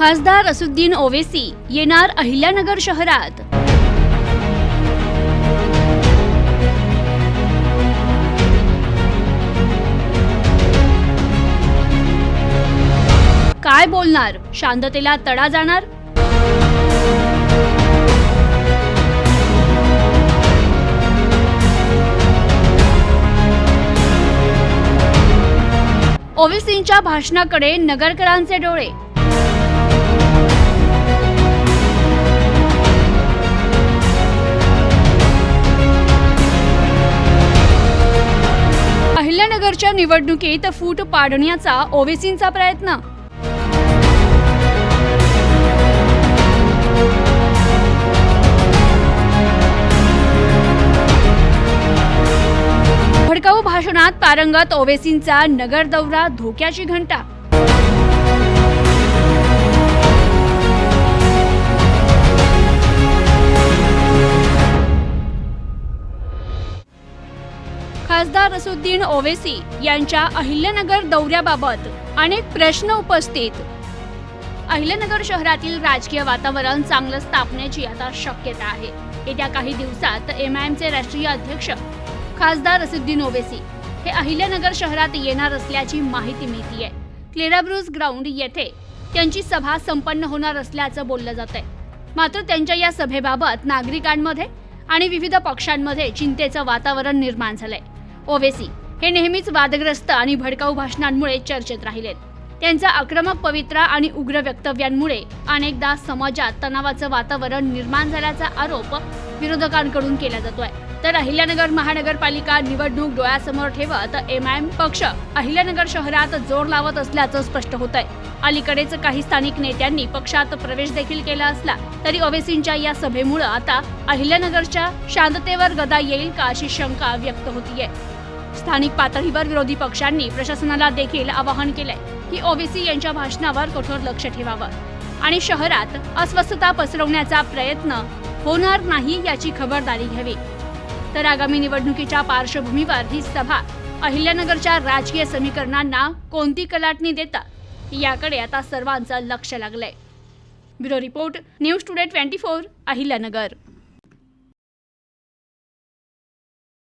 खासदार असुद्दीन ओवेसी येणार अहिल्यानगर शहरात. काय बोलणार? शांततेला तडा जाणार? ओवेसींच्या भाषणाकडे नगरकरांचे डोळे लोकसभेच्या निवडणुकीत फूट पाडण्याचा ओवेसींचा प्रयत्न. भडकाऊ भाषणात पारंगत ओवेसींचा नगर दौरा धोक्याची घंटा. खासदार असुद्दीन ओवेसी यांच्या अहिल्यानगर दौऱ्याबाबत अनेक प्रश्न उपस्थित. अहिल्यानगर शहरातील राजकीय वातावरण चांगलं स्थापण्याची आता शक्यता आहे. येत्या काही दिवसात एम आय एमचे राष्ट्रीय अध्यक्ष खासदार असुद्दीन ओवेसी हे अहिल्यानगर शहरात येणार असल्याची माहिती मिळतीये. क्लेराब्रुज ग्राउंड येथे त्यांची सभा संपन्न होणार असल्याचं बोललं जात आहे मात्र त्यांच्या या सभेबाबत नागरिकांमध्ये आणि विविध पक्षांमध्ये चिंतेचं वातावरण निर्माण झालंय. ओवेसी हे नेहमीच वादग्रस्त आणि भडकाऊ भाषणांमुळे चर्चेत राहिलेत. त्यांचा आक्रमक पवित्रा आणि उग्र वक्तव्यांमुळे अनेकदा समाजात तणावाचं वातावरण निर्माण झाल्याचा आरोप विरोधकांकडून केला जातोय. तर अहिल्यानगर महानगरपालिका निवडणूक डोळ्यासमोर ठेवत एम आय एम पक्ष अहिल्यानगर शहरात जोर लावत असल्याचं स्पष्ट होत आहे अलीकडेच काही स्थानिक नेत्यांनी पक्षात प्रवेश देखील केला असला तरी ओवेसींच्या या सभेमुळे आता अहिल्यानगरच्या शांततेवर गदा येईल का अशी शंका व्यक्त होतीये. स्थानिक पातळीवर विरोधी पक्षांनी प्रशासनाला देखील आवाहन केलंय की ओवेसी यांच्या भाषणावर कठोर लक्ष ठेवावं. आणि शहरात अस्वस्थता पसरवण्याचा प्रयत्न होणार नाही याची खबरदारी घ्यावी. तर आगामी निवडणुकीच्या पार्श्वभूमीवर ही सभा अहिल्यानगरच्या राजकीय समीकरणांना कोणती कलाटणी देतात याकडे आता सर्वांचं लक्ष लागलंय. Bureau report news today twenty four Ahilyanagar.